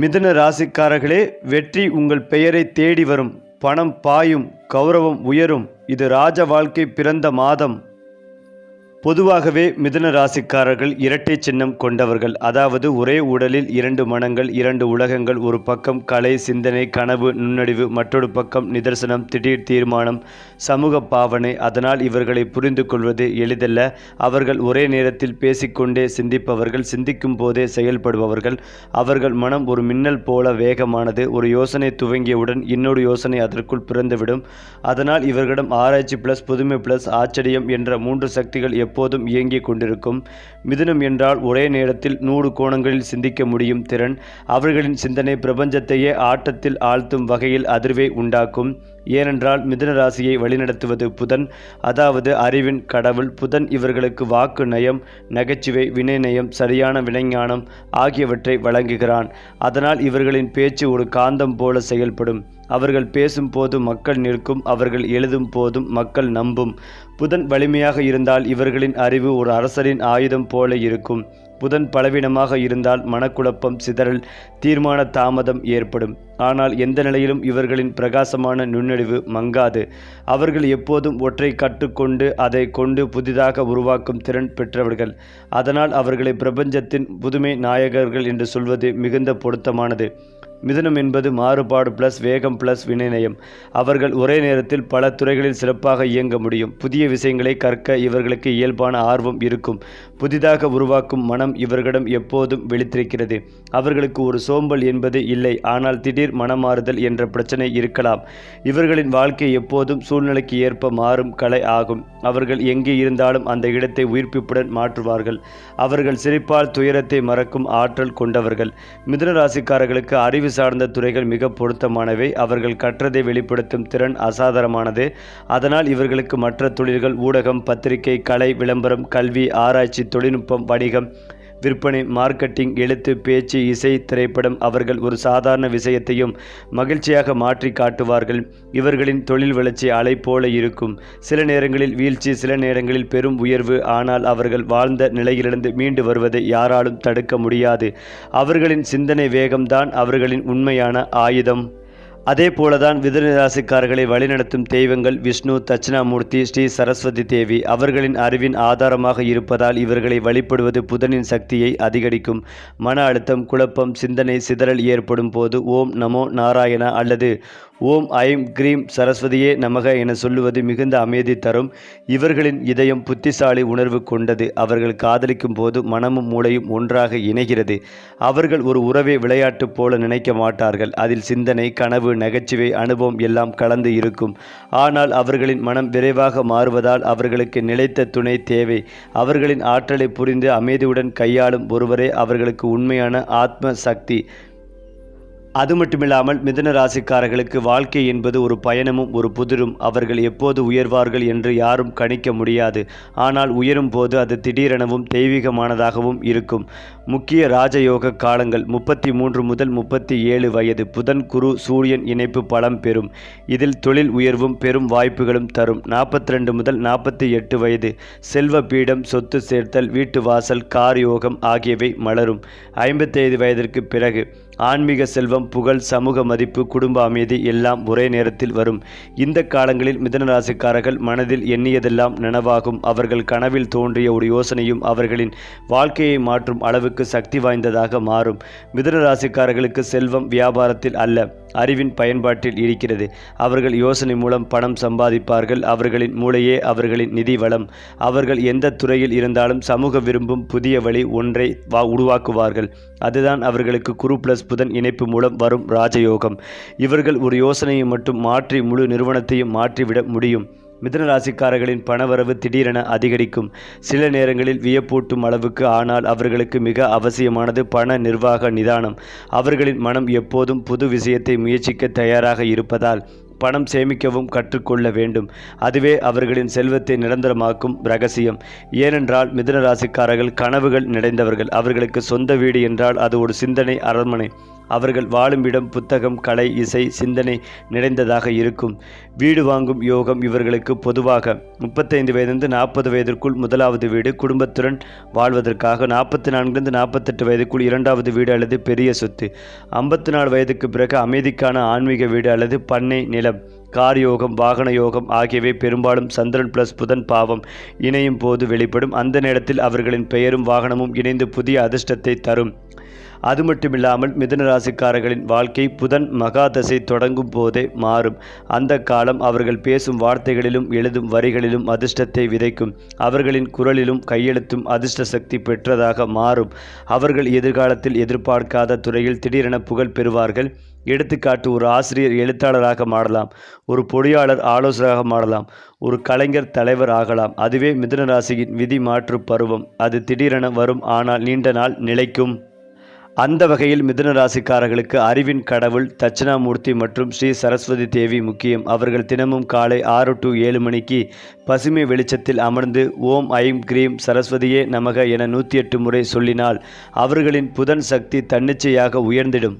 மிதுன ராசிக்காரர்களே வெற்றி உங்கள் பெயரை தேடி வரும். பணம் பாயும் கௌரவம் உயரும். இது ராஜ வாழ்க்கை பிறந்த மாதம். பொதுவாகவே மிதுன ராசிக்காரர்கள் இரட்டை சின்னம் கொண்டவர்கள். அதாவது ஒரே உடலில் இரண்டு மனங்கள் இரண்டு உலகங்கள் ஒரு பக்கம் கலை சிந்தனை கனவு நுண்ணடிவு மற்றொரு பக்கம் நிதர்சனம் திடீர் தீர்மானம் சமூக பாவனை. அதனால் இவர்களை புரிந்து கொள்வது எளிதல்ல. அவர்கள் ஒரே நேரத்தில் பேசிக்கொண்டே சிந்திப்பவர்கள் சிந்திக்கும் போதே செயல்படுபவர்கள். அவர்கள் மனம் ஒரு மின்னல் போல வேகமானது. ஒரு யோசனை துவங்கியவுடன் இன்னொரு யோசனை அதற்குள் பிறந்துவிடும். அதனால் இவர்களிடம் ஆராய்ச்சி பிளஸ் புதுமை பிளஸ் ஆச்சரியம் என்ற மூன்று சக்திகள் எப்போதும் இயங்கிக் கொண்டிருக்கும். மிதுனம் என்றால் ஒரே நேரத்தில் நூறு கோணங்களில் சிந்திக்க முடியும் திறன். அவர்களின் சிந்தனை பிரபஞ்சத்தையே ஆட்டத்தில் ஆழ்த்தும் வகையில் அதிர்வை உண்டாக்கும். ஏனென்றால் மிதுன ராசியை வழிநடத்துவது புதன். அதாவது அறிவின் கடவுள். புதன் இவர்களுக்கு வாக்கு நயம் நகைச்சுவை வினைநயம் சரியான வினைஞானம் ஆகியவற்றை வழங்குகிறான். அதனால் இவர்களின் பேச்சு ஒரு காந்தம் போல செயல்படும். அவர்கள் பேசும் போது மக்கள் நிற்கும் அவர்கள் எழுதும் போதும் மக்கள் நம்பும். புதன் வலிமையாக இருந்தால் இவர்களின் அறிவு ஒரு அரசரின் ஆயுதம் போல இருக்கும். புதன் பலவீனமாக இருந்தால் மனக்குழப்பம் சிதறல் தீர்மான தாமதம் ஏற்படும். ஆனால் எந்த நிலையிலும் இவர்களின் பிரகாசமான நுண்ணறிவு மங்காது. அவர்கள் எப்போதும் ஒற்றை கற்றுக்கொண்டு அதை கொண்டு புதிதாக உருவாக்கும் திறன் பெற்றவர்கள். அதனால் அவர்களை பிரபஞ்சத்தின் புதுமை நாயகர்கள் என்று சொல்வது மிகுந்த பொருத்தமானது. மிதுனம் என்பது மாறுபாடு பிளஸ் வேகம் பிளஸ் வினைநயம். அவர்கள் ஒரே நேரத்தில் பல துறைகளில் சிறப்பாக இயங்க முடியும். புதிய விஷயங்களை கற்க இவர்களுக்கு இயல்பான ஆர்வம் இருக்கும். புதிதாக உருவாக்கும் மனம் இவர்களிடம் எப்போதும் வெளித்திருக்கிறது. அவர்களுக்கு ஒரு சோம்பல் என்பது இல்லை. ஆனால் திடீர் மனமாறுதல் என்ற பிரச்சனை இருக்கலாம். இவர்களின் வாழ்க்கை எப்போதும் சூழ்நிலைக்கு ஏற்ப மாறும் கலை ஆகும். அவர்கள் எங்கே இருந்தாலும் அந்த இடத்தை உயிர்ப்பிப்புடன் மாற்றுவார்கள். அவர்கள் சிரிப்பால் துயரத்தை மறக்கும் ஆற்றல் கொண்டவர்கள். மிதுன ராசிக்காரர்களுக்கு அறிவு சார்ந்த துறைகள் மிக பொருத்தமானவை. அவர்கள் கற்றதை வெளிப்படுத்தும் திறன் அசாதாரணமானது. அதனால் இவர்களுக்கு மற்ற தொழில்கள் ஊடகம் பத்திரிகை கலை விளம்பரம் கல்வி ஆராய்ச்சி தொழில்நுட்பம் வணிகம் விற்பனை மார்க்கெட்டிங் எழுத்து பேச்சு இசை திரைப்படம் அவர்கள் ஒரு சாதாரண விஷயத்தையும் மகிழ்ச்சியாக மாற்றி காட்டுவார்கள். இவர்களின் தொழில் வளர்ச்சி அலை போல இருக்கும். சில நேரங்களில் வீழ்ச்சி சில நேரங்களில் பெரும் உயர்வு. ஆனால் அவர்கள் வாழ்ந்த நிலையிலிருந்து மீண்டு வருவதை யாராலும் தடுக்க முடியாது. அவர்களின் சிந்தனை வேகம்தான் அவர்களின் உண்மையான ஆயுதம். அதே போலதான் மிதனராசிக்காரர்களை வழிநடத்தும் தெய்வங்கள் விஷ்ணு தட்சிணாமூர்த்தி ஸ்ரீ சரஸ்வதி தேவி. அவர்களின் அறிவின் ஆதாரமாக இருப்பதால் இவர்களை வழிபடுவது புதனின் சக்தியை அதிகரிக்கும். மன அழுத்தம் குழப்பம் சிந்தனை சிதறல் ஏற்படும் போது ஓம் நமோ நாராயணா அல்லது ஓம் ஐம் கிரீம் சரஸ்வதியே நமக என சொல்லுவது மிகுந்த அமைதி தரும். இவர்களின் இதயம் புத்திசாலி உணர்வு கொண்டது. அவர்கள் காதலிக்கும் போது மனமும் மூளையும் ஒன்றாக இணைகிறது. அவர்கள் ஒரு உறவை விளையாட்டு போல நினைக்க மாட்டார்கள். அதில் சிந்தனை கனவு நகைச்சுவை அனுபவம் எல்லாம் கலந்து இருக்கும். ஆனால் அவர்களின் மனம் விரைவாக மாறுவதால் அவர்களுக்கு நிலைத்த துணை தேவை. அவர்களின் ஆற்றலை புரிந்து அமைதியுடன் கையாளும் ஒருவரே அவர்களுக்கு உண்மையான ஆத்ம சக்தி. அது மட்டுமில்லாமல் மிதுன ராசிக்காரர்களுக்கு வாழ்க்கை என்பது ஒரு பயணமும் ஒரு புதிரும். அவர்கள் எப்போது உயர்வார்கள் என்று யாரும் கணிக்க முடியாது. ஆனால் உயரும் போது அது திடீரெனவும் தெய்வீகமானதாகவும் இருக்கும். முக்கிய ராஜயோக காலங்கள் முப்பத்தி மூன்று முதல் முப்பத்தி ஏழு வயது. புதன் குரு சூரியன் இணைப்பு பலம் பெறும். இதில் தொழில் உயர்வும் பெரும் வாய்ப்புகளும் தரும். நாற்பத்தி ரெண்டு முதல் நாற்பத்தி எட்டு வயது. செல்வ பீடம் சொத்து சேர்த்தல் வீட்டு வாசல் கார் யோகம் ஆகியவை மலரும். ஐம்பத்தைந்து வயதிற்கு பிறகு ஆன்மீக செல்வம் புகழ் சமூக மதிப்பு குடும்ப அமைதி எல்லாம் ஒரே நேரத்தில் வரும். இந்த காலங்களில் மிதன ராசிக்காரர்கள் மனதில் எண்ணியதெல்லாம் நனவாகும். அவர்கள் கனவில் தோன்றிய ஒரு யோசனையும் அவர்களின் வாழ்க்கையை மாற்றும் அளவுக்கு சக்தி வாய்ந்ததாக மாறும். மிதன ராசிக்காரர்களுக்கு செல்வம் வியாபாரத்தில் அல்ல. அறிவின் பயன்பாட்டில் இருக்கிறது. அவர்கள் யோசனை மூலம் பணம் சம்பாதிப்பார்கள். அவர்களின் மூளையே அவர்களின் நிதி வளம் அவர்கள் எந்த துறையில் இருந்தாலும் சமூக விரும்பும் புதிய வழி ஒன்றை வா உருவாக்குவார்கள். அதுதான் அவர்களுக்கு குரு பிளஸ் புதன் இணைப்பு மூலம் வரும் ராஜயோகம். இவர்கள் ஒரு யோசனையை மட்டும் மாற்றி முழு நிறுவனத்தையும் மாற்றிவிட முடியும். மிதுன ராசிக்காரர்களின் பணவரவு திடீரென அதிகரிக்கும். சில நேரங்களில் வியப்பூட்டும் அளவுக்கு ஆனால் அவர்களுக்கு மிக அவசியமானது பண நிர்வாக நிதானம். அவர்களின் மனம் எப்போதும் புது விஷயத்தை முயற்சிக்க தயாராக இருப்பதால் பணம் சேமிக்கவும் கற்றுக்கொள்ள வேண்டும். அதுவே அவர்களின் செல்வத்தை நிரந்தரமாக்கும் ரகசியம். ஏனென்றால் மிதுன ராசிக்காரர்கள் கனவுகள் நிறைந்தவர்கள். அவர்களுக்கு சொந்த வீடு என்றால் அது ஒரு சிந்தனை அரண்மனை. அவர்கள் வாழும் இடம் புத்தகம் கலை இசை சிந்தனை நிறைந்ததாக இருக்கும். வீடு வாங்கும் யோகம் இவர்களுக்கு பொதுவாக முப்பத்தைந்து வயதிலிருந்து நாற்பது வயதிற்குள் முதலாவது வீடு குடும்பத்துடன் வாழ்வதற்காக நாற்பத்தி நான்கிலிருந்து நாற்பத்தெட்டு வயதுக்குள் இரண்டாவது வீடு அல்லது பெரிய சொத்து. ஐம்பத்தி நாலு வயதுக்கு பிறகு அமைதிக்கான ஆன்மீக வீடு அல்லது பண்ணை நிலம் கார் யோகம் வாகன யோகம் ஆகியவை பெரும்பாலும் சந்திரன் பிளஸ் புதன் பாவம் இணையும் போது வெளிப்படும். அந்த நேரத்தில் அவர்களின் பெயரும் வாகனமும் இணைந்து புதிய அதிர்ஷ்டத்தை தரும். அது மட்டுமில்லாமல் மிதுன ராசிக்காரர்களின் வாழ்க்கை புதன் மகாதசை தொடங்கும் போதே மாறும். அந்த காலம் அவர்கள் பேசும் வார்த்தைகளிலும் எழுதும் வரிகளிலும் அதிர்ஷ்டத்தை விதைக்கும். அவர்களின் குரலிலும் கையெழுத்தும் அதிர்ஷ்ட சக்தி பெற்றதாக மாறும். அவர்கள் எதிர்காலத்தில் எதிர்பார்க்காத துறையில் திடீரென புகழ் பெறுவார்கள். எடுத்துக்காட்டு ஒரு ஆசிரியர் எழுத்தாளராக மாறலாம். ஒரு பொறியாளர் ஆலோசகராக மாறலாம். ஒரு கலைஞர் தலைவர் ஆகலாம். அதுவே மிதுன ராசியின் விதி மாற்று பருவம். அது திடீரென வரும் ஆனால் நீண்ட நாள் நிலைக்கும். அந்த வகையில் மிதுன ராசிக்காரர்களுக்கு அறிவின் கடவுள் தட்சிணாமூர்த்தி மற்றும் ஸ்ரீ சரஸ்வதி தேவி முக்கியம். அவர்கள் தினமும் காலை ஆறு டு ஏழு மணிக்கு பசுமை வெளிச்சத்தில் அமர்ந்து ஓம் ஐம் கிரீம் சரஸ்வதியே நமக என நூற்றி எட்டு முறை சொல்லினால் அவர்களின் புதன் சக்தி தன்னிச்சையாக உயர்ந்திடும்.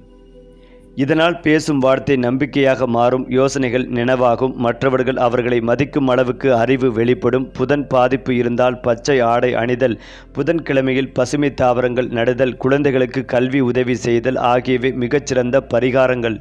இதனால் பேசும் வார்த்தை நம்பிக்கையாக மாறும் யோசனைகள் நினைவாகும் மற்றவர்கள் அவர்களை மதிக்கும் அளவுக்கு அறிவு வெளிப்படும் புதன் பாதிப்பு இருந்தால் பச்சை ஆடை அணிதல் புதன்கிழமையில் பசுமை தாவரங்கள் நடுதல் குழந்தைகளுக்கு கல்வி உதவி செய்தல் ஆகியவை மிகச்சிறந்த பரிகாரங்கள்.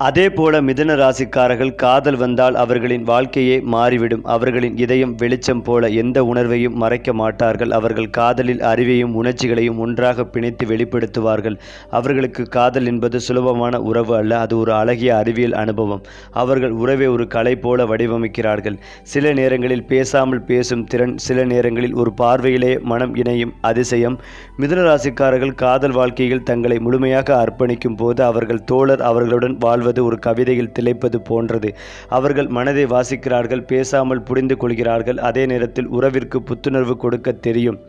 அதே போல மிதுன ராசிக்காரர்கள் காதல் வந்தால் அவர்களின் வாழ்க்கையே மாறிவிடும். அவர்களின் இதயம் வெளிச்சம் போல எந்த உணர்வையும் மறைக்க மாட்டார்கள். அவர்கள் காதலில் அறிவையும் உணர்ச்சிகளையும் ஒன்றாக பிணைத்து வெளிப்படுத்துவார்கள். அவர்களுக்கு காதல் என்பது சுலபமான உறவு அல்ல. அது ஒரு அழகிய அறிவியல் அனுபவம். அவர்கள் உறவை ஒரு கலை போல வடிவமைக்கிறார்கள். சில நேரங்களில் பேசாமல் பேசும் திறன் சில நேரங்களில் ஒரு பார்வையிலே மனம் இணையும் அதிசயம். மிதுன ராசிக்காரர்கள் காதல் வாழ்க்கையில் தங்களை முழுமையாக அர்ப்பணிக்கும் போது அவர்கள் தோழர் அவர்களுடன் வாழ்வது ஒரு கவிதையில் திளைப்பது போன்றது. அவர்கள் மனதை வாசிக்கிறார்கள் பேசாமல் புரிந்து கொள்கிறார்கள். அதே நேரத்தில் உறவிற்கு புத்துணர்வு கொடுக்க தெரியும்.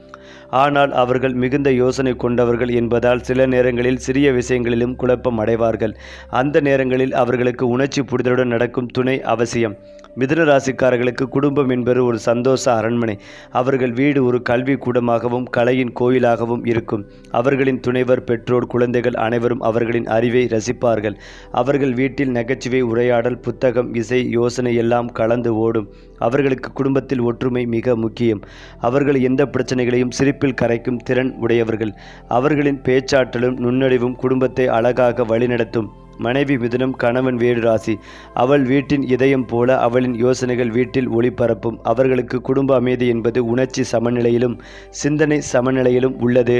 ஆனால் அவர்கள் மிகுந்த யோசனை கொண்டவர்கள் என்பதால் சில நேரங்களில் சிறிய விஷயங்களிலும் குழப்பம் அடைவார்கள். அந்த நேரங்களில் அவர்களுக்கு உணர்ச்சி புரிதலுடன் நடக்கும் துணை அவசியம். மிதுன ராசிக்காரர்களுக்கு குடும்பம் என்பது ஒரு சந்தோஷ அரண்மனை. அவர்கள் வீடு ஒரு கல்வி கூடமாகவும் கலையின் கோயிலாகவும் இருக்கும். அவர்களின் துணைவர் பெற்றோர் குழந்தைகள் அனைவரும் அவர்களின் அறிவை ரசிப்பார்கள். அவர்கள் வீட்டில் நகைச்சுவை உரையாடல் புத்தகம் இசை யோசனை எல்லாம் கலந்து ஓடும். அவர்களுக்கு குடும்பத்தில் ஒற்றுமை மிக முக்கியம். அவர்கள் எந்த பிரச்சனைகளையும் சிரிப்பு சிரிப்பில் கரைக்கும் திறன் உடையவர்கள். அவர்களின் பேச்சாற்றலும் நுண்ணறிவும் குடும்பத்தை அழகாக வழிநடத்தும். மனைவி மிதுனம் கணவன் வேடு ராசி. அவள் வீட்டின் இதயம் போல அவளின் யோசனைகள் வீட்டில் ஒளிபரப்பும் அவர்களுக்கு குடும்ப அமைதி என்பது உணர்ச்சி சமநிலையிலும் சிந்தனை சமநிலையிலும் உள்ளது.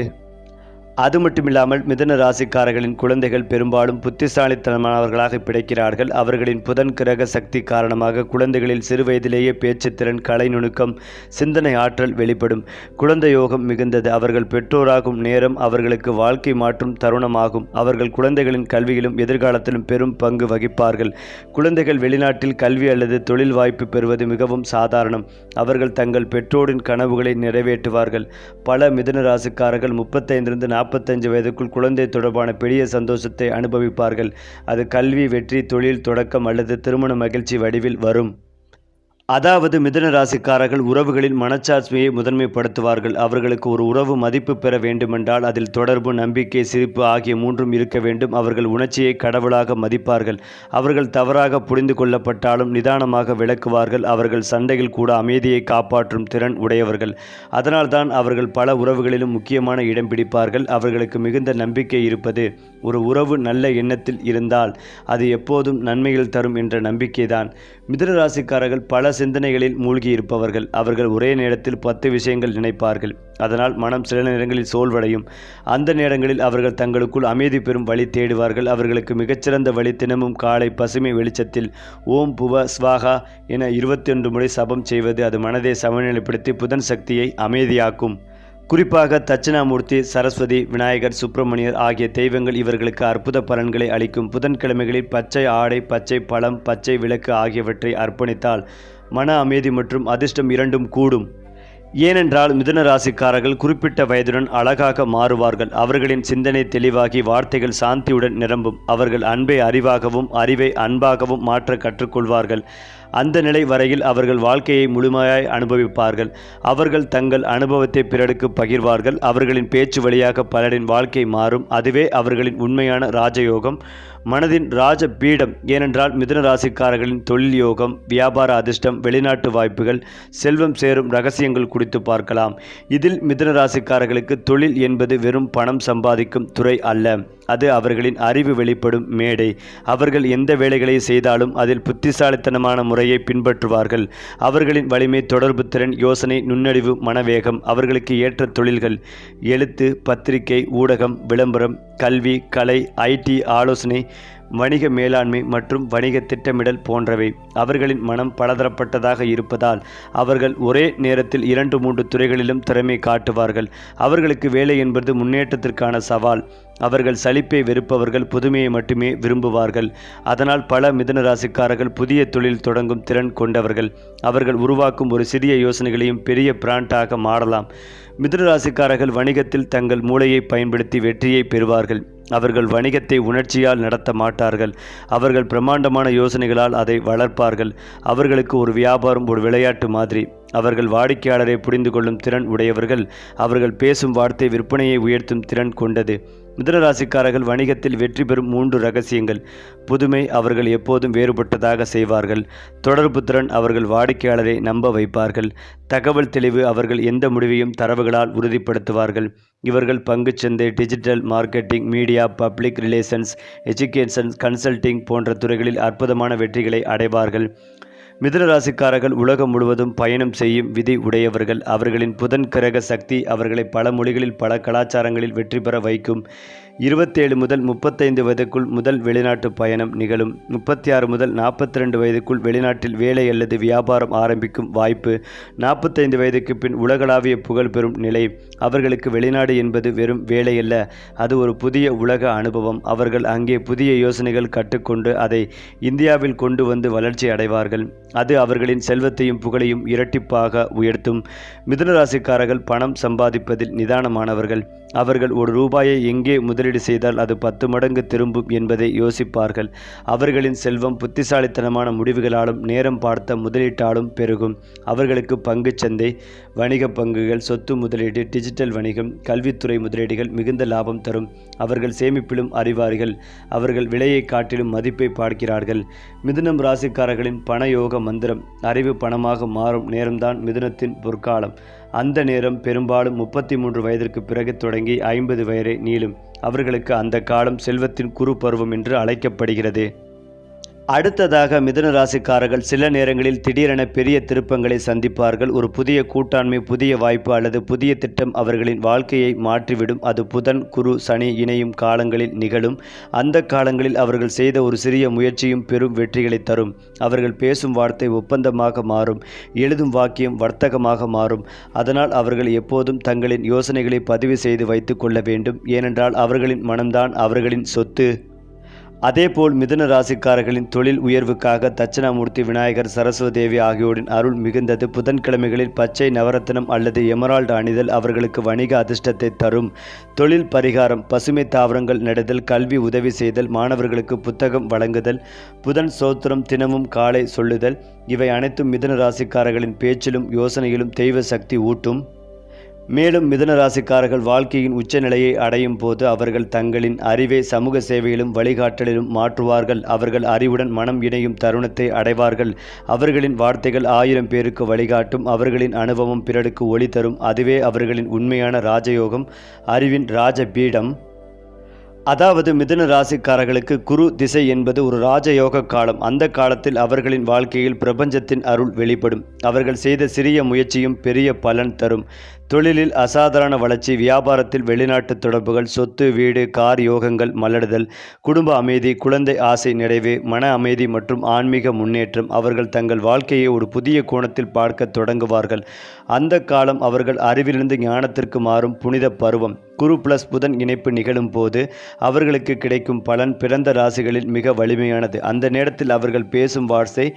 அது மட்டுமில்லாமல் மிதன ராசிக்காரர்களின் குழந்தைகள் பெரும்பாலும் புத்திசாலித்தனமானவர்களாக பிடிக்கிறார்கள் அவர்களின் புதன் கிரக சக்தி காரணமாக குழந்தைகளில் சிறுவயதிலேயே பேச்சுத்திறன் கலை நுணுக்கம் சிந்தனை ஆற்றல் வெளிப்படும். குழந்தை யோகம் மிகுந்தது. அவர்கள் பெற்றோராகும் நேரம் அவர்களுக்கு வாழ்க்கை மாற்றும் தருணமாகும். அவர்கள் குழந்தைகளின் கல்வியிலும் எதிர்காலத்திலும் பெரும் பங்கு வகிப்பார்கள். குழந்தைகள் வெளிநாட்டில் கல்வி அல்லது தொழில் வாய்ப்பு பெறுவது மிகவும் சாதாரணம். அவர்கள் தங்கள் பெற்றோரின் கனவுகளை நிறைவேற்றுவார்கள். பல மிதன ராசிக்காரர்கள் முப்பத்தைந்திலிருந்து நாற்பத்தஞ்சு வயதுக்குள் குழந்தை தொடர்பான பெரிய சந்தோஷத்தை அனுபவிப்பார்கள். அது கல்வி வெற்றி தொழில் தொடக்கம் அல்லது திருமண மகிழ்ச்சி வடிவில் வரும். அதாவது மிதுன ராசிக்காரர்கள் உறவுகளின் மனச்சாட்சியை முதன்மைப்படுத்துவார்கள். அவர்களுக்கு ஒரு உறவு மதிப்பு பெற வேண்டுமென்றால் அதில் தொடர்பு நம்பிக்கை சிரிப்பு ஆகிய மூன்றும் இருக்க வேண்டும். அவர்கள் உணர்ச்சியை கடவுளாக மதிப்பார்கள். அவர்கள் தவறாக புரிந்து கொள்ளப்பட்டாலும் நிதானமாக விளக்குவார்கள். அவர்கள் சண்டையில் கூட அமைதியை காப்பாற்றும் திறன் உடையவர்கள். அதனால்தான் அவர்கள் பல உறவுகளிலும் முக்கியமான இடம் பிடிப்பார்கள். அவர்களுக்கு மிகுந்த நம்பிக்கை இருப்பது ஒரு உறவு நல்ல எண்ணத்தில் இருந்தால் அது எப்போதும் நன்மைகள் தரும் என்ற நம்பிக்கைதான். மிதுன ராசிக்காரர்கள் பல சிந்தனைகளில் மூழ்கியிருப்பவர்கள். அவர்கள் ஒரே நேரத்தில் பத்து விஷயங்கள் நினைப்பார்கள். அதனால் மனம் சில நேரங்களில் சோல்வடையும் அந்த நேரங்களில் அவர்கள் தங்களுக்குள் அமைதி பெறும் வழி தேடுவார்கள். அவர்களுக்கு மிகச்சிறந்த வழி தினமும் காலை பசுமை வெளிச்சத்தில் ஓம் புவ ஸ்வாகா என இருபத்தி ஒன்று முறை சபம் செய்வது அது மனதை சமநிலைப்படுத்தி புதன் சக்தியை அமைதியாக்கும். குறிப்பாக தட்சிணாமூர்த்தி சரஸ்வதி விநாயகர் சுப்பிரமணியர் ஆகிய தெய்வங்கள் இவர்களுக்கு அற்புத பலன்களை அளிக்கும். புதன்கிழமைகளில் பச்சை ஆடை பச்சை பழம் பச்சை விளக்கு ஆகியவற்றை அர்ப்பணித்தால் மன அமைதி மற்றும் அதிர்ஷ்டம் இரண்டும் கூடும். ஏனென்றால் மிதுன ராசிக்காரர்கள் குறிப்பிட்ட வயதுடன் அழகாக மாறுவார்கள். அவர்களின் சிந்தனை தெளிவாகி வார்த்தைகள் சாந்தியுடன் நிரம்பும். அவர்கள் அன்பை அறிவாகவும் அறிவை அன்பாகவும் மாற்ற கற்றுக்கொள்வார்கள். அந்த நிலை வரையில் அவர்கள் வாழ்க்கையை முழுமையாய் அனுபவிப்பார்கள். அவர்கள் தங்கள் அனுபவத்தை பிறருக்கு பகிர்வார்கள். அவர்களின் பேச்சு வழியாக பலரின் வாழ்க்கை மாறும். அதுவே அவர்களின் உண்மையான ராஜயோகம். மனதின் ராஜ பீடம் ஏனென்றால் மிதுன ராசிக்காரர்களின் தொழில் யோகம் வியாபார அதிர்ஷ்டம் வெளிநாட்டு வாய்ப்புகள் செல்வம் சேரும் ரகசியங்கள் குறித்து பார்க்கலாம். இதில் மிதுன ராசிக்காரர்களுக்கு தொழில் என்பது வெறும் பணம் சம்பாதிக்கும் துறை அல்ல. அது அவர்களின் அறிவு வெளிப்படும் மேடை. அவர்கள் எந்த வேலைகளை செய்தாலும் அதில் புத்திசாலித்தனமான முறையை பின்பற்றுவார்கள். அவர்களின் வலிமை தொடர்பு திறன் யோசனை நுண்ணறிவு மனவேகம் அவர்களுக்கு ஏற்ற தொழில்கள் எழுத்து பத்திரிகை ஊடகம் விளம்பரம் கல்வி கலை ஐடி ஆலோசனை வணிக மேலாண்மை மற்றும் வணிக திட்டமிடல் போன்றவை அவர்களின் மனம் பலதரப்பட்டதாக இருப்பதால் அவர்கள் ஒரே நேரத்தில் இரண்டு மூன்று துறைகளிலும் திறமை காட்டுவார்கள். அவர்களுக்கு வேலை என்பது முன்னேற்றத்திற்கான சவால். அவர்கள் சலிப்பை வெறுப்பவர்கள் புதுமையை மட்டுமே விரும்புவார்கள். அதனால் பல மிதுன ராசிக்காரர்கள் புதிய தொழில் தொடங்கும் திறன் கொண்டவர்கள். அவர்கள் உருவாக்கும் ஒரு சிறிய யோசனைகளையும் பெரிய பிராண்டாக மாறலாம். மிதுன ராசிக்காரர்கள் வணிகத்தில் தங்கள் மூளையை பயன்படுத்தி வெற்றியை பெறுவார்கள். அவர்கள் வணிகத்தை உணர்ச்சியால் நடத்த மாட்டார்கள். அவர்கள் பிரம்மாண்டமான யோசனைகளால் அதை வளர்ப்பார்கள். அவர்களுக்கு ஒரு வியாபாரம் ஒரு விளையாட்டு மாதிரி. அவர்கள் வாடிக்கையாளரை புரிந்து கொள்ளும் திறன் உடையவர்கள். அவர்கள் பேசும் வார்த்தை விற்பனையை உயர்த்தும் திறன் கொண்டது. மிதனராசிக்காரர்கள் வணிகத்தில் வெற்றி பெறும் மூன்று ரகசியங்கள். புதுமை அவர்கள் எப்போதும் வேறுபட்டதாக செய்வார்கள். தொடர்பு திறன் அவர்கள் வாடிக்கையாளரை நம்ப வைப்பார்கள். தகவல் தெளிவு அவர்கள் எந்த முடிவையும் தரவுகளால் உறுதிப்படுத்துவார்கள். இவர்கள் பங்குச்சந்தை digital marketing media public relations education consulting போன்ற துறைகளில் அற்புதமான வெற்றிகளை அடைவார்கள். மிதுன ராசிக்காரர்கள் உலகம் முழுவதும் பயணம் செய்யும் விதி உடையவர்கள். அவர்களின் புதன் கிரக சக்தி அவர்களை பல மொழிகளில் பல கலாச்சாரங்களில் வெற்றி பெற வைக்கும். இருபத்தேழு முதல் முப்பத்தைந்து வயதுக்குள் முதல் வெளிநாட்டு பயணம் நிகழும். முப்பத்தி ஆறு முதல் நாற்பத்தி ரெண்டு வயதுக்குள் வெளிநாட்டில் வேலை அல்லது வியாபாரம் ஆரம்பிக்கும் வாய்ப்பு. நாற்பத்தைந்து வயதுக்கு பின் உலகளாவிய புகழ் பெறும் நிலை. அவர்களுக்கு வெளிநாடு என்பது வெறும் வேலை அல்ல அது ஒரு புதிய உலக அனுபவம். அவர்கள் அங்கே புதிய யோசனைகள் கற்றுக்கொண்டு அதை இந்தியாவில் கொண்டு வந்து வளர்ச்சி அடைவார்கள். அது அவர்களின் செல்வத்தையும் புகழையும் இரட்டிப்பாக உயர்த்தும். மிதுனராசிக்காரர்கள் பணம் சம்பாதிப்பதில் நிதானமானவர்கள். அவர்கள் ஒரு ரூபாயை எங்கே முதலீடு செய்தால் அது பத்து மடங்கு திரும்பும் என்பதை யோசிப்பார்கள். அவர்களின் செல்வம் புத்திசாலித்தனமான முடிவுகளாலும் நேரம் பார்த்த முதலீட்டாலும் பெருகும். அவர்களுக்கு பங்குச்சந்தை வணிக பங்குகள் சொத்து முதலீடு டிஜிட்டல் வணிகம் கல்வித்துறை முதலீடுகள் மிகுந்த லாபம் தரும். அவர்கள் சேமிப்பிலும் அறிவார்கள். அவர்கள் விலையை காட்டிலும் மதிப்பை பார்க்கிறார்கள். மிதுனம் ராசிக்காரர்களின் பணயோக மந்திரம் அறிவு பணமாக மாறும் நேரம்தான் மிதுனத்தின் பொற்காலம். அந்த நேரம் பெரும்பாலும் முப்பத்தி மூன்று வயதிற்கு பிறகு தொடங்கி ஐம்பது வயதை நீளும். அவர்களுக்கு அந்த காலம் செல்வத்தின் குறு பருவம் என்று அழைக்கப்படுகிறது. அடுத்ததாக மிதுன ராசிக்காரர்கள் சில நேரங்களில் திடீரென பெரிய திருப்பங்களை சந்திப்பார்கள். ஒரு புதிய கூட்டாண்மை புதிய வாய்ப்பு அல்லது புதிய திட்டம் அவர்களின் வாழ்க்கையை மாற்றிவிடும். அது புதன் குரு சனி இணையும் காலங்களில் நிகழும். அந்த காலங்களில் அவர்கள் செய்த ஒரு சிறிய முயற்சியும் பெரும் வெற்றிகளை தரும். அவர்கள் பேசும் வார்த்தை ஒப்பந்தமாக மாறும். எழுதும் வாக்கியம் வர்த்தகமாக மாறும். அதனால் அவர்கள் எப்போதும் தங்களின் யோசனைகளை பதிவு செய்து வைத்துக் கொள்ள வேண்டும். ஏனென்றால் அவர்களின் மனம்தான் அவர்களின் சொத்து. அதேபோல் மிதுன ராசிக்காரர்களின் தொழில் உயர்வுக்காக தட்சிணாமூர்த்தி விநாயகர் சரஸ்வதி தேவி ஆகியோரின் அருள் மிகுந்தது புதன்கிழமைகளில் பச்சை நவரத்தினம் அல்லது எமரால்டு அணிதல் அவர்களுக்கு வணிக அதிர்ஷ்டத்தை தரும். தொழில் பரிகாரம் பசுமை தாவரங்கள் நடுதல் கல்வி உதவி செய்தல் மாணவர்களுக்கு புத்தகம் வழங்குதல் புதன் சோத்திரம் தினமும் காலை சொல்லுதல் இவை அனைத்தும் மிதுன ராசிக்காரர்களின் பேச்சிலும் யோசனையிலும் தெய்வ சக்தி ஊட்டும். மேலும் மிதன ராசிக்காரர்கள் வாழ்க்கையின் உச்சநிலையை அடையும் போது அவர்கள் தங்களின் அறிவை சமூக சேவையிலும் வழிகாட்டலிலும் மாற்றுவார்கள். அவர்கள் அறிவுடன் மனம் இணையும் தருணத்தை அடைவார்கள். அவர்களின் வார்த்தைகள் ஆயிரம் பேருக்கு வழிகாட்டும். அவர்களின் அனுபவம் பிறருக்கு ஒளி தரும். அதுவே அவர்களின் உண்மையான ராஜயோகம். அறிவின் ராஜபீடம். அதாவது மிதுன ராசிக்காரர்களுக்கு குரு திசை என்பது ஒரு ராஜயோக காலம். அந்த காலத்தில் அவர்களின் வாழ்க்கையில் பிரபஞ்சத்தின் அருள் வெளிப்படும். அவர்கள் செய்த சிறிய முயற்சியும் பெரிய பலன் தரும். தொழிலில் அசாதாரண வளர்ச்சி வியாபாரத்தில் வெளிநாட்டு தொடர்புகள் சொத்து வீடு கார் யோகங்கள் மலடுதல் குடும்ப அமைதி குழந்தை ஆசை நிறைவு மன அமைதி மற்றும் ஆன்மீக முன்னேற்றம். அவர்கள் தங்கள் வாழ்க்கையை ஒரு புதிய கோணத்தில் பார்க்க தொடங்குவார்கள். அந்த காலம் அவர்கள் அறிவிலிருந்து ஞானத்திற்கு மாறும் புனித பருவம். குரு பிளஸ் புதன் இணைப்பு நிகழும் போது அவர்களுக்கு கிடைக்கும் பலன் பிறந்த ராசிகளில் மிக வலிமையானது. அந்த நேரத்தில் அவர்கள் பேசும் வார்த்தை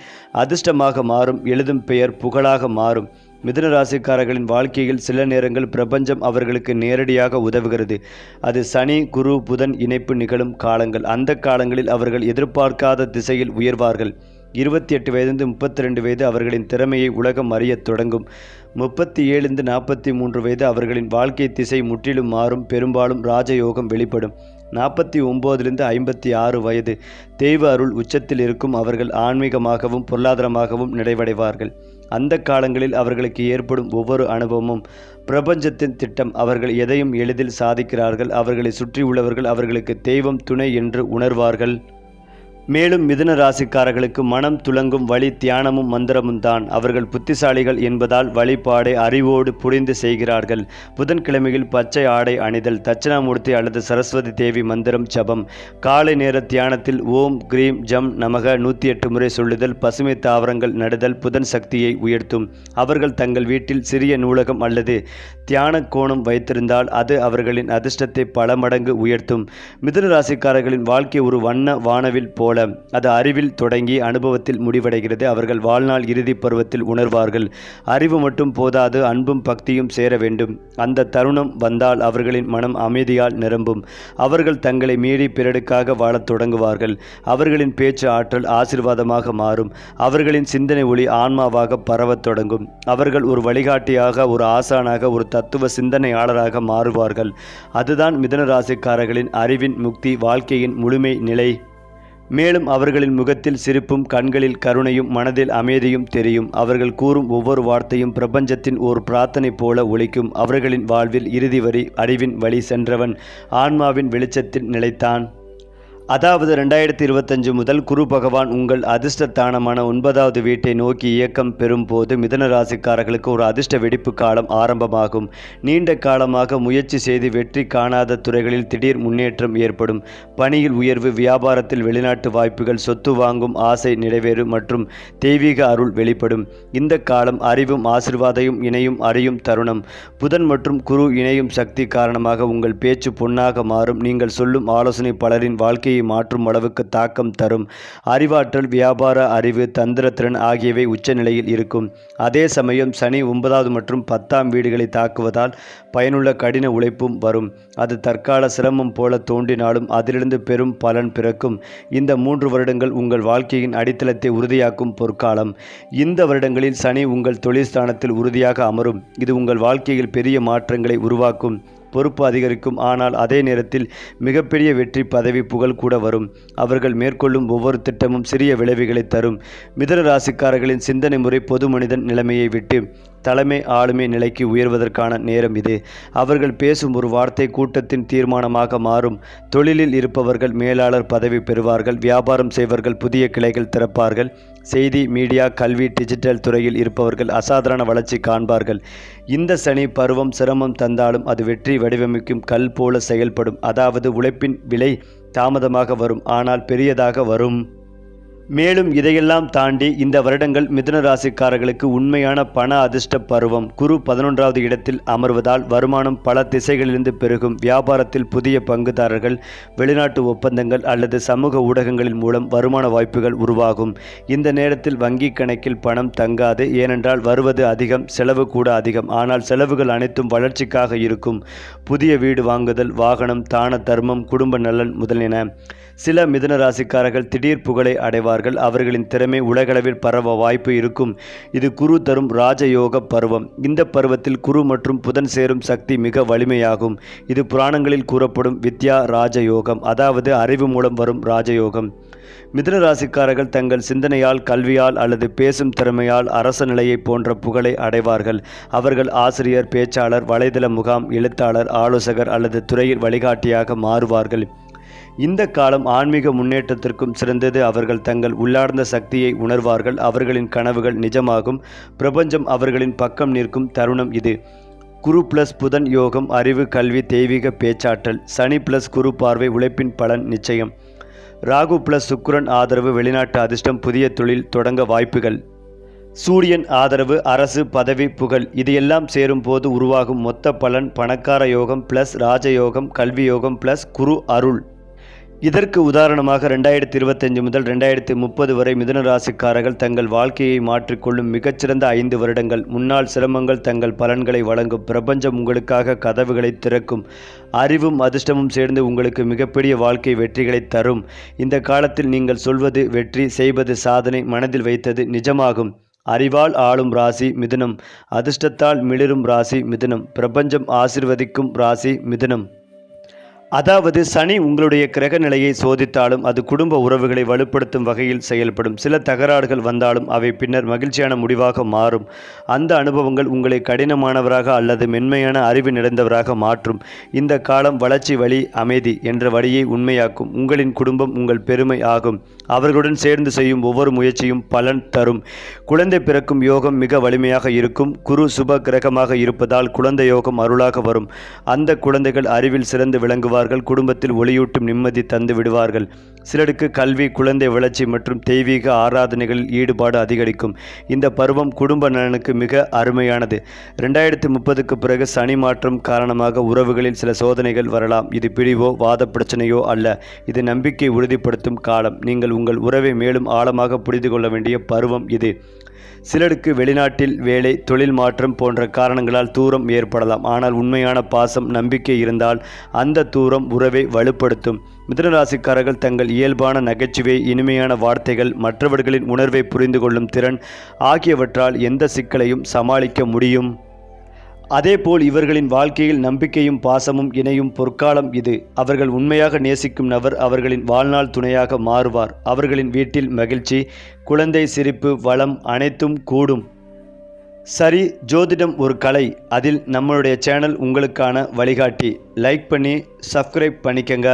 அதிர்ஷ்டமாக மாறும் எழுதும் பெயர் புகழாக மாறும். மிதுன ராசிக்காரர்களின் வாழ்க்கையில் சில நேரங்கள் பிரபஞ்சம் அவர்களுக்கு நேரடியாக உதவுகிறது. அது சனி குரு புதன் இணைப்பு நிகழும் காலங்கள். அந்த காலங்களில் அவர்கள் எதிர்பார்க்காத திசையில் உயர்வார்கள். இருபத்தி எட்டு வயதிலிருந்து முப்பத்தி ரெண்டு வயது அவர்களின் திறமையை உலகம் அறியத் தொடங்கும். முப்பத்தி ஏழுந்து நாற்பத்தி மூன்று வயது அவர்களின் வாழ்க்கை திசை முற்றிலும் மாறும். பெரும்பாலும் ராஜயோகம் வெளிப்படும். நாற்பத்தி ஒம்போதிலிருந்து ஐம்பத்தி ஆறு வயது தெய்வ அருள் உச்சத்தில் இருக்கும். அவர்கள் ஆன்மீகமாகவும் பொருளாதாரமாகவும் நிறைவடைவார்கள். அந்த காலங்களில் அவர்களுக்கு ஏற்படும் ஒவ்வொரு அனுபவமும் பிரபஞ்சத்தின் திட்டம் அவர்கள் எதையும் எளிதில் சாதிக்கிறார்கள் அவர்களை சுற்றியுள்ளவர்கள் அவர்களுக்கு தெய்வம் துணை என்று உணர்வார்கள். மேலும் மிதுன ராசிக்காரர்களுக்கு மனம் துலங்கும் வழி தியானமும் மந்திரமும் தான். அவர்கள் புத்திசாலிகள் என்பதால் வழிபாடை அறிவோடு புரிந்து செய்கிறார்கள். புதன்கிழமையில் பச்சை ஆடை அணிதல் தட்சிணாமூர்த்தி அல்லது சரஸ்வதி தேவி மந்திரம் ஜபம். காலை நேர தியானத்தில் ஓம் கிரீம் ஜம் நமக நூற்றி எட்டு முறை சொல்லுதல் பசுமை தாவரங்கள் நடுதல் புதன் சக்தியை உயர்த்தும். அவர்கள் தங்கள் வீட்டில் சிறிய நூலகம் அல்லது தியான கோணம் வைத்திருந்தால் அது அவர்களின் அதிர்ஷ்டத்தை பல மடங்கு உயர்த்தும். மிதுன ராசிக்காரர்களின் வாழ்க்கை ஒரு வண்ண வானவில் போல போல அது அறிவில் தொடங்கி அனுபவத்தில் முடிவடைகிறது. அவர்கள் வாழ்நாள் இறுதி பருவத்தில் உணர்வார்கள். அறிவு மட்டும் போதாது அன்பும் பக்தியும் சேர வேண்டும். அந்த தருணம் வந்தால் அவர்களின் மனம் அமைதியால் நிரம்பும். அவர்கள் தங்களை மீறி பிறருக்காக வாழத் தொடங்குவார்கள். அவர்களின் பேச்சு ஆற்றல் ஆசிர்வாதமாக மாறும். அவர்களின் சிந்தனை ஒளி ஆன்மாவாக பரவத் தொடங்கும். அவர்கள் ஒரு வழிகாட்டியாக ஒரு ஆசானாக ஒரு தத்துவ சிந்தனையாளராக மாறுவார்கள். அதுதான் மிதன ராசிக்காரர்களின் அறிவின் முக்தி வாழ்க்கையின் முழுமை நிலை. மேலும் அவர்களின் முகத்தில் சிரிப்பும் கண்களில் கருணையும் மனதில் அமைதியும் தெரியும். அவர்கள் கூறும் ஒவ்வொரு வார்த்தையும் பிரபஞ்சத்தின் ஒரு பிரார்த்தனை போல ஒழிக்கும் அவர்களின் வாழ்வில் இறுதி வரி அறிவின் வழி சென்றவன் ஆன்மாவின் வெளிச்சத்தில் நிலைத்தான். அதாவது ரெண்டாயிரத்தி இருபத்தஞ்சு முதல் குரு பகவான் உங்கள் அதிர்ஷ்டத்தானமான ஒன்பதாவது வீட்டை நோக்கி இயக்கம் பெறும் போது மிதன ராசிக்காரர்களுக்கு ஒரு அதிர்ஷ்ட வெடிப்பு காலம் ஆரம்பமாகும். நீண்ட காலமாக முயற்சி செய்து வெற்றி காணாத துறைகளில் திடீர் முன்னேற்றம் ஏற்படும். பணியில் உயர்வு வியாபாரத்தில் வெளிநாட்டு வாய்ப்புகள் சொத்து வாங்கும் ஆசை நிறைவேறும் மற்றும் தெய்வீக அருள் வெளிப்படும். இந்த காலம் அறிவும் ஆசிர்வாதையும் இணையும் அறியும் தருணம். புதன் மற்றும் குரு இணையும் சக்தி காரணமாக உங்கள் பேச்சு பொன்னாக மாறும். நீங்கள் சொல்லும் ஆலோசனை பலரின் வாழ்க்கையை மாற்றும் அளவுக்கு தாக்கம் தரும். அறிவாற்றல் வியாபார அறிவு தந்திரத்திறன் ஆகியவை உச்சநிலையில் இருக்கும். அதே சமயம் சனி ஒன்பதாவது மற்றும் பத்தாம் வீடுகளை தாக்குவதால் பயனுள்ள கடின உழைப்பும் வரும். அது தற்கால சிரமம் போல தோன்றினாலும் அதிலிருந்து பெரும் பலன் பிறக்கும். இந்த மூன்று வருடங்கள் உங்கள் வாழ்க்கையின் அடித்தளத்தை உறுதியாக்கும் பொற்காலம். இந்த வருடங்களில் சனி உங்கள் தொழில் ஸ்தானத்தில் உறுதியாக அமரும். இது உங்கள் வாழ்க்கையில் பெரிய மாற்றங்களை உருவாக்கும். பொறுப்பு அதிகரிக்கும். ஆனால் அதே நேரத்தில் மிகப்பெரிய வெற்றி பதவி புகழ் கூட வரும். அவர்கள் மேற்கொள்ளும் ஒவ்வொரு திட்டமும் சிறிய விளைவுகளை தரும். மிதன ராசிக்காரர்களின் சிந்தனை முறை பொது மனிதன் நிலைமையை விட்டு தலைமை ஆளுமை நிலைக்கு உயர்வதற்கான நேரம் இது. அவர்கள் பேசும் ஒரு வார்த்தை கூட்டத்தின் தீர்மானமாக மாறும். தொழிலில் இருப்பவர்கள் மேலாளர் பதவி பெறுவார்கள். வியாபாரம் செய்வர்கள் புதிய கிளைகள் திறப்பார்கள். செய்தி மீடியா கல்வி டிஜிட்டல் துறையில் இருப்பவர்கள் அசாதாரண வளர்ச்சி காண்பார்கள். இந்த சனி பருவம் சிரமம் தந்தாலும் அது வெற்றி வடிவமைக்கும் கல் போல செயல்படும். அதாவது உழைப்பின் விலை தாமதமாக வரும் ஆனால் பெரியதாக வரும். மேலும் இதையெல்லாம் தாண்டி இந்த வருடங்கள் மிதுன ராசிக்காரர்களுக்கு உண்மையான பண அதிர்ஷ்ட பருவம். குரு பதினொன்றாவது இடத்தில் அமர்வதால் வருமானம் பல திசைகளிலிருந்து பெருகும். வியாபாரத்தில் புதிய பங்குதாரர்கள் வெளிநாட்டு ஒப்பந்தங்கள் அல்லது சமூக ஊடகங்களின் மூலம் வருமான வாய்ப்புகள் உருவாகும். இந்த நேரத்தில் வங்கி கணக்கில் பணம் தங்காது. ஏனென்றால் வருவது அதிகம் செலவு கூட அதிகம். ஆனால் செலவுகள் அனைத்தும் வளர்ச்சிக்காக இருக்கும். புதிய வீடு வாங்குதல் வாகனம் தான தர்மம் குடும்ப நலன் முதலியன. சில மிதுன ராசிக்காரர்கள் திடீர் புகழை அடைவார்கள். அவர்களின் திறமை உலகளவில் பரவ வாய்ப்பு இருக்கும். இது குரு தரும் ராஜயோக பருவம். இந்த பருவத்தில் குரு மற்றும் புதன் சேரும் சக்தி மிக வலிமையாகும். இது புராணங்களில் கூறப்படும் வித்யா ராஜயோகம். அதாவது அறிவு மூலம் வரும் ராஜயோகம். மிதுன ராசிக்காரர்கள் தங்கள் சிந்தனையால் கல்வியால் அல்லது பேசும் திறமையால் அரச நிலையை போன்ற புகழை அடைவார்கள். அவர்கள் ஆசிரியர் பேச்சாளர் வலைதள முகாம் எழுத்தாளர் ஆலோசகர் அல்லது துறையில் வழிகாட்டியாக மாறுவார்கள். இந்த காலம் ஆன்மீக முன்னேற்றத்திற்கும் சிறந்தது. அவர்கள் தங்கள் உள்ளார்ந்த சக்தியை உணர்வார்கள். அவர்களின் கனவுகள் நிஜமாகும். பிரபஞ்சம் அவர்களின் பக்கம் நிற்கும் தருணம் இது. குரு பிளஸ் புதன் யோகம் அறிவு கல்வி தெய்வீக பேச்சாற்றல். சனி பிளஸ் குரு பார்வை உழைப்பின் பலன் நிச்சயம். ராகு பிளஸ் சுக்கரன் ஆதரவு வெளிநாட்டு அதிர்ஷ்டம் புதிய தொழில் தொடங்க வாய்ப்புகள். சூரியன் ஆதரவு அரசு பதவி புகழ் இது எல்லாம் சேரும் போது உருவாகும் மொத்த பலன் பணக்கார யோகம் பிளஸ் ராஜயோகம் கல்வி யோகம் பிளஸ் குரு அருள். இதற்கு உதாரணமாக ரெண்டாயிரத்தி இருபத்தஞ்சு முதல் ரெண்டாயிரத்தி முப்பது வரை மிதுன ராசிக்காரர்கள் தங்கள் வாழ்க்கையை மாற்றிக்கொள்ளும் மிகச்சிறந்த ஐந்து வருடங்கள். முன்னாள் சிரமங்கள் தங்கள் பலன்களை வழங்கும். பிரபஞ்சம் உங்களுக்காக கதவுகளை திறக்கும். அறிவும் அதிர்ஷ்டமும் சேர்ந்து உங்களுக்கு மிகப்பெரிய வாழ்க்கை வெற்றிகளை தரும். இந்த காலத்தில் நீங்கள் சொல்வது வெற்றி செய்வது சாதனை மனதில் வைத்தது நிஜமாகும். அறிவால் ஆளும் ராசி மிதுனம். அதிர்ஷ்டத்தால் மிளிரும் ராசி மிதுனம். பிரபஞ்சம் ஆசிர்வதிக்கும் ராசி மிதுனம். அதாவது சனி உங்களுடைய கிரக நிலையை சோதித்தாலும் அது குடும்ப உறவுகளை வலுப்படுத்தும் வகையில் செயல்படும். சில தகராறுகள் வந்தாலும் அவை பின்னர் மகிழ்ச்சியான முடிவாக மாறும். அந்த அனுபவங்கள் உங்களை கடினமானவராக அல்லது மென்மையான அறிவு நிறைந்தவராக மாற்றும். இந்த காலம் வளர்ச்சி வழி அமைதி என்ற வழியை உண்மையாக்கும். உங்களின் குடும்பம் உங்கள் பெருமை ஆகும். அவர்களுடன் சேர்ந்து செய்யும் ஒவ்வொரு முயற்சியும் பலன் தரும். குழந்தை பிறக்கும் யோகம் மிக வலிமையாக இருக்கும். குரு சுப கிரகமாக இருப்பதால் குழந்தை யோகம் அருளாக வரும். அந்த குழந்தைகள் அறிவில் சிறந்து விளங்குவார்கள் குடும்பத்தில் ஒளியூட்டும் நிம்மதி தந்து விடுவார்கள். சிலருக்கு கல்வி குழந்தை வளர்ச்சி மற்றும் தெய்வீக ஆராதனைகளில் ஈடுபாடு அதிகரிக்கும். இந்த பருவம் குடும்ப நலனுக்கு மிக அருமையானது. ரெண்டாயிரத்தி முப்பதுக்கு பிறகு சனி மாற்றம் காரணமாக உறவுகளில் சில சோதனைகள் வரலாம். இது பிரிவோ வாத பிரச்சனையோ அல்ல. இது நம்பிக்கை உறுதிப்படுத்தும் காலம். நீங்கள் உங்கள் உறவை மேலும் ஆழமாக புரிந்து கொள்ள வேண்டிய பருவம் இது. சிலருக்கு வெளிநாட்டில் வேலை தொழில் மாற்றம் போன்ற காரணங்களால் தூரம் ஏற்படலாம். ஆனால் உண்மையான பாசம் நம்பிக்கை இருந்தால் அந்த தூரம் தூரம் உறவை வலுப்படுத்தும். மிதனராசிக்காரர்கள் தங்கள் இயல்பான நகைச்சுவை இனிமையான வார்த்தைகள் மற்றவர்களின் உணர்வை புரிந்து கொள்ளும் திறன் ஆகியவற்றால் எந்த சிக்கலையும் சமாளிக்க முடியும். அதேபோல் இவர்களின் வாழ்க்கையில் நம்பிக்கையும் பாசமும் இணையும் பொற்காலம் இது. அவர்கள் உண்மையாக நேசிக்கும் நபர் அவர்களின் வாழ்நாள் துணையாக மாறுவார். அவர்களின் வீட்டில் மகிழ்ச்சி குழந்தை சிரிப்பு வளம் அனைத்தும் கூடும். சரி ஜோதிடம் ஒரு கலை. அதில் நம்மளுடைய சேனல் உங்களுக்கான வழிகாட்டி. லைக் பண்ணி சப்ஸ்கிரைப் பண்ணிக்கங்க.